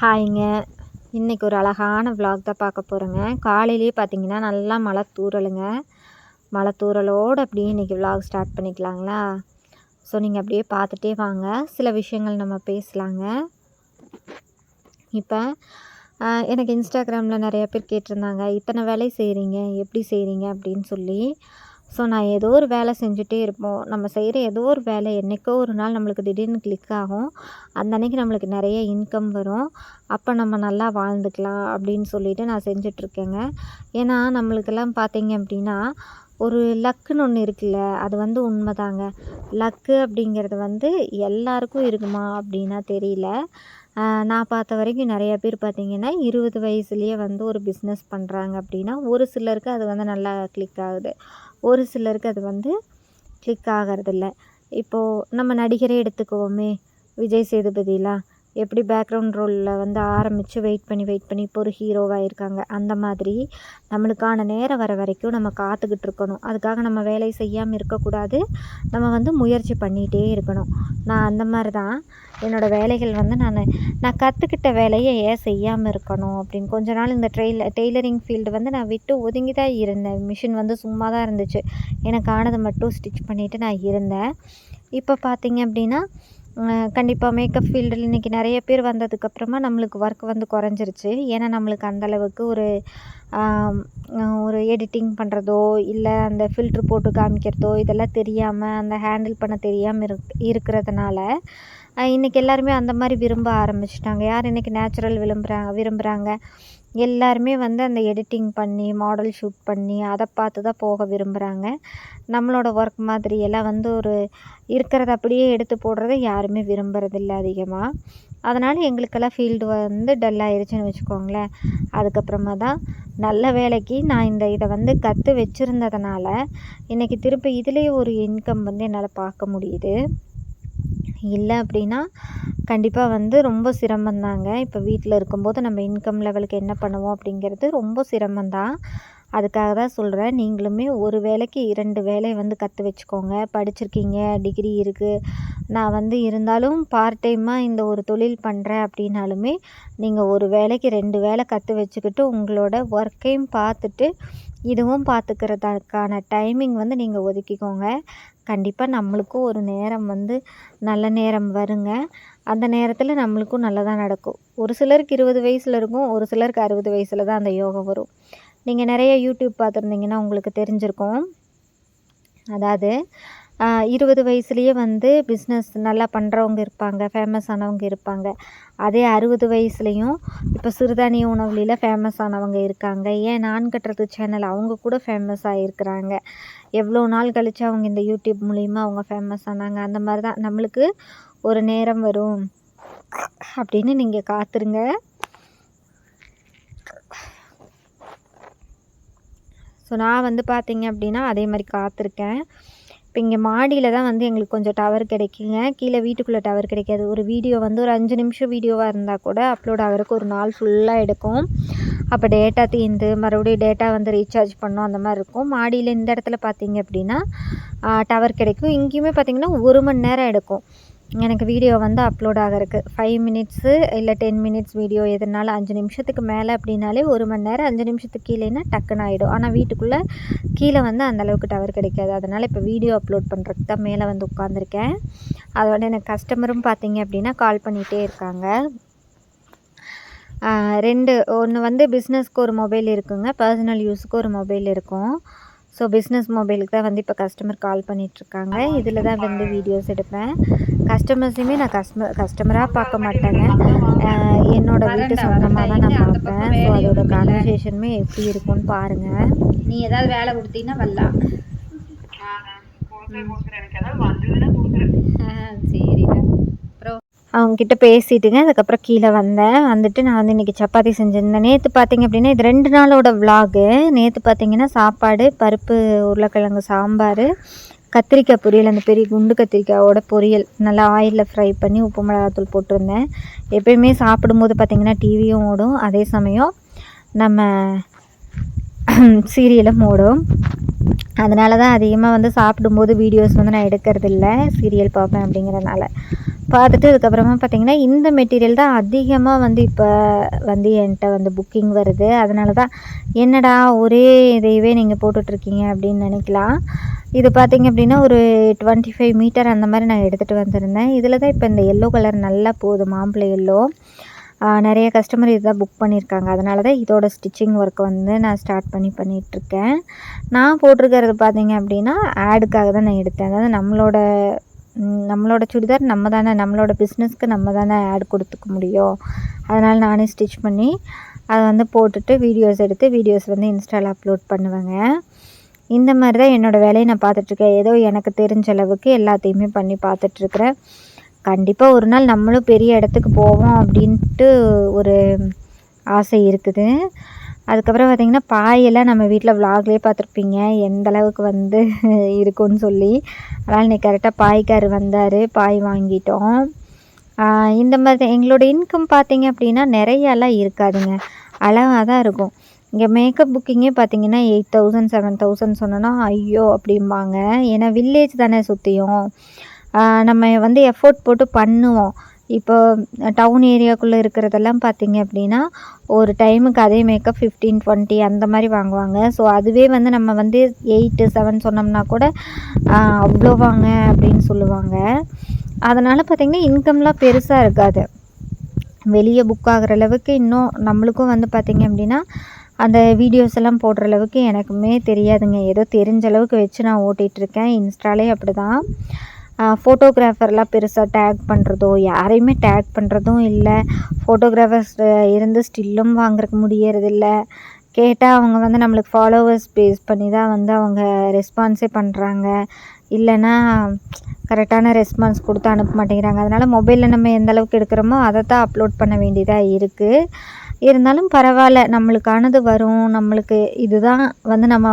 ஹாய்ங்க இன்றைக்கி ஒரு அழகான vlog தான் பார்க்க போகிறோங்க காலையிலேயே பார்த்தீங்கன்னா நல்லா மழை தூறலுங்க. மழை தூறலோடு அப்படியே இன்றைக்கி vlog ஸ்டார்ட் பண்ணிக்கலாங்களா? ஸோ நீங்கள் அப்படியே பார்த்துட்டே வாங்க. சில விஷயங்கள் நம்ம பேசலாங்க. இப்போ எனக்கு இன்ஸ்டாகிராமில் நிறைய பேர் கேட்டிருந்தாங்க. இத்தனை வேலை செய்கிறீங்க எப்படி செய்கிறீங்க அப்படின்னு சொல்லி. ஸோ நான் ஏதோ ஒரு வேலை செஞ்சுட்டே இருப்போம். நம்ம செய்கிற ஏதோ ஒரு வேலை என்றைக்கோ ஒரு நாள் நம்மளுக்கு திடீர்னு கிளிக் ஆகும். அந்த அன்னைக்கு நம்மளுக்கு நிறைய இன்கம் வரும். அப்போ நம்ம நல்லா வாழ்ந்துக்கலாம் அப்படின்னு சொல்லிட்டு நான் செஞ்சிட்ருக்கேங்க. ஏன்னா நம்மளுக்கெல்லாம் பார்த்தீங்க அப்படின்னா ஒரு லக்குன்னு ஒன்று இருக்குல்ல அது வந்து உண்மைதாங்க. லக்கு அப்படிங்கிறது வந்து எல்லாருக்கும் இருக்குமா அப்படின்னா தெரியல. நான் பார்த்த வரைக்கும் நிறைய பேர் பார்த்தீங்கன்னா இருபது வயசுலேயே வந்து ஒரு பிஸ்னஸ் பண்ணுறாங்க அப்படின்னா ஒரு சிலருக்கு அது வந்து நல்லா கிளிக் ஆகுது. ஒரு சிலருக்கு அது வந்து கிளிக் ஆகிறதில்ல. இப்போது நம்ம நடிகரே எடுத்துக்குவோமே விஜய் சேதுபதிலாம். எப்படி பேக்ரவுண்ட் ரோலில் வந்து ஆரம்பித்து வெயிட் பண்ணி வெயிட் பண்ணி இப்போ ஒரு ஹீரோவாக இருக்காங்க. அந்த மாதிரி நம்மளுக்கான நேரம் வர வரைக்கும் நம்ம காத்துக்கிட்டு இருக்கணும். அதுக்காக நம்ம வேலை செய்யாமல் இருக்கக்கூடாது. நம்ம வந்து முயற்சி பண்ணிகிட்டே இருக்கணும். நான் அந்த மாதிரி தான் என்னோடய வேலைகள் வந்து நான் நான் கற்றுக்கிட்ட வேலையை ஏன் செய்யாமல் இருக்கணும் அப்படின்னு கொஞ்ச நாள் இந்த ட்ரெயில் டெய்லரிங் ஃபீல்டு வந்து நான் விட்டு ஒதுங்கி தான் இருந்தேன். மிஷின் வந்து சும்மா தான் இருந்துச்சு. எனக்கு ஆனதை மட்டும் ஸ்டிச் பண்ணிவிட்டு நான் இருந்தேன். இப்போ பார்த்தீங்க அப்படின்னா கண்டிப்பாக மேக்கப் ஃபீல்டில் இன்றைக்கி நிறைய பேர் வந்ததுக்கப்புறமா நம்மளுக்கு ஒர்க் வந்து குறைஞ்சிருச்சு. ஏன்னா நம்மளுக்கு அந்த அளவுக்கு ஒரு ஒரு எடிட்டிங் பண்ணுறதோ இல்லை அந்த ஃபில்ட்ரு போட்டு காமிக்கிறதோ இதெல்லாம் தெரியாமல் அந்த ஹேண்டில் பண்ண தெரியாமல் இருக் இருக்கிறதுனால இன்றைக்கி எல்லாருமே அந்த மாதிரி விரும்ப ஆரம்பிச்சிட்டாங்க. யார் இன்றைக்கி நேச்சுரல் விரும்புகிறாங்க விரும்புகிறாங்க எல்லாருமே வந்து அந்த எடிட்டிங் பண்ணி மாடல் ஷூட் பண்ணி அதை பார்த்து தான் போக விரும்புகிறாங்க நம்மளோட ஒர்க் மாதிரி எல்லாம் வந்து ஒரு இருக்கிறத அப்படியே எடுத்து போடுறத யாருமே விரும்புகிறதில்ல அதிகமாக அதனால் எங்களுக்கெல்லாம் ஃபீல்டு வந்து டல் வச்சுக்கோங்களேன். அதுக்கப்புறமா தான் நல்ல வேலைக்கு நான் இந்த இதை வந்து கற்று வச்சுருந்ததுனால இன்றைக்கி திருப்பி இதுலேயே ஒரு இன்கம் வந்து என்னால் பார்க்க முடியுது. இல்லை அப்படின்னா கண்டிப்பாக வந்து ரொம்ப சிரமந்தாங்க இப்போ வீட்டில் இருக்கும்போது நம்ம இன்கம் லெவலுக்கு என்ன பண்ணுவோம் அப்படிங்கிறது ரொம்ப சிரமந்தான் அதுக்காக தான் சொல்கிறேன் நீங்களுமே ஒரு வேலைக்கு இரண்டு வேலை வந்து கற்று வச்சுக்கோங்க. படிச்சிருக்கீங்க டிகிரி இருக்குது நான் வந்து இருந்தாலும் பார்ட் டைமாக இந்த ஒரு தொழில் பண்ணுறேன் அப்படின்னாலுமே நீங்கள் ஒரு வேலைக்கு ரெண்டு வேலை கற்று வச்சுக்கிட்டு உங்களோட ஒர்க்கையும் பார்த்துட்டு இதுவும் பார்த்துக்கிறதுக்கான டைமிங் வந்து நீங்கள் ஒதுக்கிக்கோங்க. கண்டிப்பாக நம்மளுக்கும் ஒரு நேரம் வந்து நல்ல நேரம் வருங்க. அந்த நேரத்தில் நம்மளுக்கும் நல்லதாக நடக்கும். ஒரு சிலருக்கு இருபது வயசில் இருக்கும் ஒரு சிலருக்கு அறுபது வயசில் தான் அந்த யோகம் வரும். நீங்கள் நிறைய யூடியூப் பார்த்துருந்தீங்கன்னா உங்களுக்கு தெரிஞ்சிருக்கும். அதாவது இருபது வயசுலேயே வந்து பிஸ்னஸ் நல்லா பண்ணுறவங்க இருப்பாங்க ஃபேமஸ் ஆனவங்க இருப்பாங்க. அதே அறுபது வயசுலேயும் இப்போ சிறுதானிய உணவுலையில் ஃபேமஸ் ஆனவங்க இருக்காங்க. ஏன் நான் கட்டுறது சேனல் அவங்க கூட ஃபேமஸ் ஆகிருக்கிறாங்க எவ்வளோ நாள் கழித்து அவங்க இந்த யூடியூப் மூலிமா அவங்க ஃபேமஸ் ஆனாங்க அந்த மாதிரி தான் நம்மளுக்கு ஒரு நேரம் வரும். அப்படின்னு நீங்கள் காத்துருங்க. ஸோ நான் வந்து பார்த்தீங்க அப்படின்னா அதே மாதிரி காத்திருக்கேன். இப்போ இங்கே மாடியில் தான் வந்து எங்களுக்கு கொஞ்சம் டவர் கிடைக்குங்க. கீழே வீட்டுக்குள்ளே டவர் கிடைக்காது. ஒரு வீடியோ வந்து ஒரு அஞ்சு நிமிஷம் வீடியோவாக இருந்தால் கூட அப்லோட் ஆகிறதுக்கு ஒரு நாள் ஃபுல்லாக எடுக்கும். அப்போ டேட்டா தீர்ந்து மறுபடியும் டேட்டா வந்து ரீசார்ஜ் பண்ணோம் அந்த மாதிரி இருக்கும். மாடியில் இந்த இடத்துல பார்த்தீங்க அப்படின்னா டவர் கிடைக்கும். இங்கேயுமே பார்த்தீங்கன்னா ஒரு மணி நேரம் எடுக்கும். எனக்கு வீடியோ வந்து அப்லோட் ஆகிறதுக்கு ஃபைவ் மினிட்ஸு இல்லை டென் மினிட்ஸ் வீடியோ எதுனாலும் அஞ்சு நிமிஷத்துக்கு மேலே அப்படின்னாலே ஒரு மணி நேரம் அஞ்சு நிமிஷத்துக்கு கீழேனா டக்குன்னு ஆகிடும் ஆனால் வீட்டுக்குள்ளே கீழே வந்து அந்தளவுக்கு டவர் கிடைக்காது. அதனால் இப்போ வீடியோ அப்லோட் பண்ணுறதுக்கு தான் மேலே வந்து உட்காந்துருக்கேன் அதோட எனக்கு கஸ்டமரும் பார்த்தீங்க அப்படின்னா கால் பண்ணிகிட்டே இருக்காங்க. ரெண்டு ஒன்று வந்து பிஸ்னஸ்க்கு ஒரு மொபைல் இருக்குங்க. பர்சனல் யூஸுக்கு ஒரு மொபைல் இருக்கும். ஸோ பிஸ்னஸ் மொபைலுக்கு தான் வந்து இப்போ கஸ்டமர் கால் பண்ணிகிட்ருக்காங்க இதில் தான் வந்து வீடியோஸ் எடுப்பேன். கஸ்டமர்ஸையுமே நான் கஸ்டமர் கஸ்டமராக பார்க்க மாட்டேங்க. ஆஹ் என்னோட வீட்டு சொந்தமாக தான் நான் பார்ப்பேன். ஸோ அதோட கான்வர்சேஷனுமே எப்படி இருக்கும்னு பாருங்கள் நீ ஏதாவது வேலை கொடுத்தீங்கன்னா வரலாம் சரிடா. அவங்கக்கிட்ட பேசிட்டுங்க. அதுக்கப்புறம் கீழே வந்தேன். வந்துட்டு நான் வந்து இன்றைக்கி சப்பாத்தி செஞ்சுருந்தேன். நேற்று பார்த்தீங்க அப்படின்னா இது ரெண்டு நாளோட விலாகு நேற்று பார்த்தீங்கன்னா சாப்பாடு பருப்பு உருளைக்கிழங்கு சாம்பார் கத்திரிக்காய் பொரியல் அந்த பெரிய குண்டு கத்திரிக்காயோட பொரியல். நல்லா ஆயிலில் ஃப்ரை பண்ணி உப்பு மிளகாத்தூள் போட்டிருந்தேன். எப்பயுமே சாப்பிடும்போது பார்த்திங்கன்னா டிவியும் ஓடும். அதே சமயம் நம்ம சீரியலும் ஓடும். அதனால தான் அதிகமாக வந்து சாப்பிடும்போது வீடியோஸ் வந்து நான் எடுக்கிறது இல்லை சீரியல் பார்ப்பேன் அப்படிங்கிறதுனால. பார்த்துட்டு அதுக்கப்புறமா பார்த்தீங்கன்னா இந்த மெட்டீரியல் தான் அதிகமாக வந்து இப்போ வந்து என்கிட்ட வந்து புக்கிங் வருது. அதனால தான் என்னடா ஒரே இதையவே நீங்கள் போட்டுட்ருக்கீங்க அப்படின்னு நினைக்கலாம். இது பார்த்தீங்க அப்படின்னா ஒரு டுவெண்ட்டி ஃபைவ் மீட்டர் அந்த மாதிரி நான் எடுத்துகிட்டு வந்திருந்தேன். இதில் தான் இப்போ இந்த எல்லோ கலர் நல்லா போகுது மாம்பழ எல்லோ நிறைய கஸ்டமர் இதுதான் புக் பண்ணியிருக்காங்க. அதனால தான் இதோட ஸ்டிச்சிங் ஒர்க் வந்து நான் ஸ்டார்ட் பண்ணி பண்ணிகிட்ருக்கேன் நான் போட்டிருக்கிறது பார்த்தீங்க அப்படின்னா ஆடுக்காக தான் நான் எடுத்தேன். அதாவது நம்மளோட நம்மளோட சுடிதார் நம்ம தானே நம்மளோட பிஸ்னஸ்க்கு நம்ம தானே ஆட் கொடுத்துக்க முடியும். அதனால் நானே ஸ்டிச் பண்ணி அதை வந்து போட்டுட்டு வீடியோஸ் எடுத்து வீடியோஸ் வந்து இன்ஸ்டாவில் அப்லோட் பண்ணுவேங்க. இந்த மாதிரி தான் என்னோடய வேலையை நான் பார்த்துட்ருக்கேன் ஏதோ எனக்கு தெரிஞ்ச அளவுக்கு எல்லாத்தையுமே பண்ணி பார்த்துட்ருக்குறேன் கண்டிப்பாக ஒரு நாள் நம்மளும் பெரிய இடத்துக்கு போவோம் அப்படின்ட்டு ஒரு ஆசை இருக்குது. அதுக்கப்புறம் பார்த்திங்கன்னா பாயெல்லாம் நம்ம வீட்டில் விலாக்லேயே பார்த்துருப்பீங்க. எந்த அளவுக்கு வந்து இருக்கும்னு சொல்லி. அதனால் இன்றைக்கி கரெக்டாக பாய்க்கார் வந்தார். பாய் வாங்கிட்டோம். இந்த மாதிரி தான் எங்களோட இன்கம் பார்த்தீங்க அப்படின்னா நிறையாலாம் இருக்காதுங்க. அளவாக தான் இருக்கும். இங்கே மேக்கப் புக்கிங்கே பார்த்தீங்கன்னா எயிட் தௌசண்ட் செவன் தௌசண்ட் சொன்னோன்னா ஐயோ அப்படிம்பாங்க. ஏன்னா வில்லேஜ் தானே சுற்றியும் நம்ம வந்து எஃபோர்ட் போட்டு பண்ணுவோம். இப்போ டவுன் ஏரியாக்குள்ளே இருக்கிறதெல்லாம் பார்த்தீங்க அப்படின்னா ஒரு டைமுக்கு அதே மேக்கப் ஃபிஃப்டீன் டுவெண்ட்டி அந்த மாதிரி வாங்குவாங்க. ஸோ அதுவே வந்து நம்ம வந்து எயிட்டு செவன் சொன்னோம்னா கூட அவ்வளோ வாங்க அப்படின்னு சொல்லுவாங்க. அதனால் பார்த்திங்கன்னா இன்கம்லாம் பெருசாக இருக்காது. வெளியே புக் ஆகிற அளவுக்கு இன்னும் நம்மளுக்கும் வந்து பார்த்திங்க அப்படின்னா அந்த வீடியோஸ் எல்லாம் போடுற அளவுக்கு எனக்குமே தெரியாதுங்க. ஏதோ தெரிஞ்ச அளவுக்கு வச்சு நான் ஓட்டிகிட்ருக்கேன் இன்ஸ்டாலே அப்படி தான் ஃபோட்டோகிராஃபர்லாம் பெருசாக டேக் பண்ணுறதோ யாரையுமே டேக் பண்ணுறதும் இல்லை. ஃபோட்டோகிராஃபர்ஸ் இருந்து ஸ்டில்லும் வாங்குறக்கு முடியறதில்ல. கேட்டால் அவங்க வந்து நம்மளுக்கு ஃபாலோவர்ஸ் பேஸ் பண்ணி தான் வந்து அவங்க ரெஸ்பான்ஸே பண்ணுறாங்க இல்லைன்னா கரெக்டான ரெஸ்பான்ஸ் கொடுத்து அனுப்ப மாட்டேங்கிறாங்க. அதனால் மொபைலில் நம்ம எந்த அளவுக்கு எடுக்கிறோமோ அதை தான் அப்லோட் பண்ண வேண்டியதாக இருக்குது இருந்தாலும் பரவாயில்ல நம்மளுக்கானது வரும். நம்மளுக்கு இதுதான் வந்து நம்ம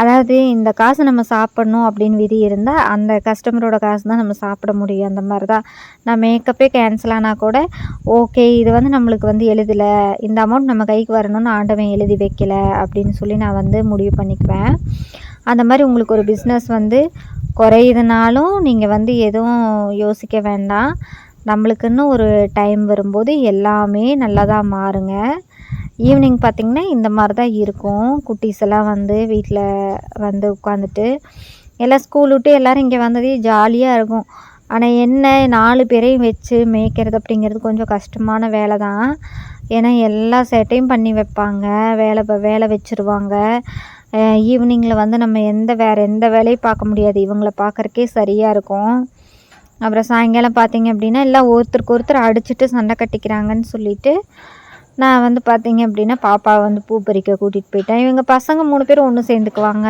அதாவது இந்த காசு நம்ம சாப்பிட்ணும் அப்படின்னு விதி இருந்தால் அந்த கஸ்டமரோட காசு தான் நம்ம சாப்பிட முடியும். அந்த மாதிரி தான் நான் மேக்கப்பே கேன்சல் ஆனால் கூட ஓகே இது வந்து நம்மளுக்கு வந்து எழுதலை. இந்த அமௌண்ட் நம்ம கைக்கு வரணும்னு ஆண்டவன் எழுதி வைக்கல அப்படின்னு சொல்லி நான் வந்து முடிவு பண்ணிக்குவேன். அந்த மாதிரி உங்களுக்கு ஒரு பிஸ்னஸ் வந்து குறையுதுனாலும் நீங்கள் வந்து எதுவும் யோசிக்க வேண்டாம். நம்மளுக்குன்னு ஒரு டைம் வரும்போது எல்லாமே நல்லதாக மாறுங்க. ஈவினிங் பார்த்திங்கன்னா இந்த மாதிரி தான் இருக்கும். குட்டீஸ் எல்லாம் வந்து வீட்டில் வந்து உட்காந்துட்டு எல்லாம் ஸ்கூல் விட்டு எல்லோரும் இங்கே வந்ததே ஜாலியாக இருக்கும். ஆனால் என்ன நாலு பேரையும் வச்சு மேய்க்கிறது அப்படிங்கிறது கொஞ்சம் கஷ்டமான வேலை தான் ஏன்னா எல்லா சேட்டையும் பண்ணி வைப்பாங்க. வேலை ப- வேலை வச்சுருவாங்க. ஈவினிங்கில் வந்து நம்ம எந்த வேறு எந்த வேலையும் பார்க்க முடியாது. இவங்களை பார்க்குறக்கே சரியாக இருக்கும். அப்புறம் சாயங்காலம் பார்த்தீங்க அப்படின்னா எல்லாம் ஒருத்தருக்கு ஒருத்தர் அடிச்சுட்டு சண்டை கட்டிக்கிறாங்கன்னு சொல்லிட்டு நான் வந்து பார்த்தீங்க அப்படின்னா பாப்பாவை வந்து பூ பறிக்க கூட்டிகிட்டு போயிட்டேன். இவங்க பசங்க மூணு பேரும் ஒன்று சேர்ந்துக்குவாங்க.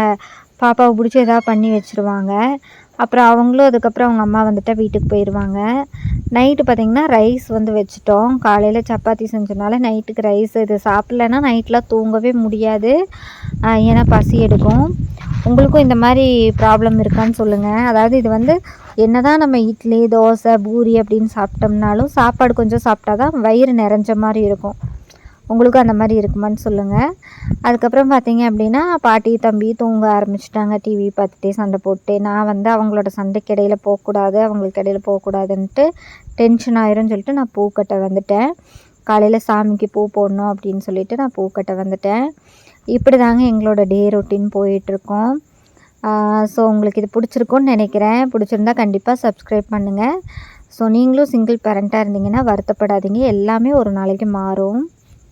பாப்பாவை பிடிச்சி எதாவது பண்ணி வச்சுருவாங்க. அப்புறம் அவங்களும் அதுக்கப்புறம் அவங்க அம்மா வந்துட்டால் வீட்டுக்கு போயிடுவாங்க நைட்டு பார்த்திங்கன்னா ரைஸ் வந்து வச்சுட்டோம். காலையில் சப்பாத்தி செஞ்சனால நைட்டுக்கு ரைஸ் இது சாப்பிட்லன்னா நைட்லாம் தூங்கவே முடியாது. ஏன்னா பசி எடுக்கும். உங்களுக்கும் இந்த மாதிரி ப்ராப்ளம் இருக்கான்னு சொல்லுங்கள் அதாவது இது வந்து என்னதான் நம்ம இட்லி தோசை பூரி அப்படின்னு சாப்பிட்டோம்னாலும் சாப்பாடு கொஞ்சம் சாப்பிட்டா தான் வயிறு நிறைஞ்ச மாதிரி இருக்கும். உங்களுக்கும் அந்த மாதிரி இருக்குமான்னு சொல்லுங்கள் அதுக்கப்புறம் பார்த்தீங்க அப்படின்னா பாட்டி தம்பி தூங்க ஆரம்பிச்சிட்டாங்க. டிவி பார்த்துட்டே சண்டை போட்டு நான் வந்து அவங்களோட சண்டைக்கு இடையில் போகக்கூடாது அவங்களுக்கு இடையில போகக்கூடாதுன்ட்டு டென்ஷன் ஆயிரும்னு சொல்லிட்டு நான் பூக்கட்டை வந்துட்டேன். காலையில் சாமிக்கு பூ போடணும் அப்படின்னு சொல்லிட்டு நான் பூக்கட்டை வந்துட்டேன். இப்படி தாங்க எங்களோட டே ரொட்டீன் போயிட்டுருக்கோம். ஸோ உங்களுக்கு இது பிடிச்சிருக்கும்னு நினைக்கிறேன். பிடிச்சிருந்தா கண்டிப்பாக சப்ஸ்கிரைப் பண்ணுங்கள் ஸோ நீங்களும் சிங்கிள் பேரண்ட்டாக இருந்தீங்கன்னா வருத்தப்படாதீங்க. எல்லாமே ஒரு நாளைக்கு மாறும்.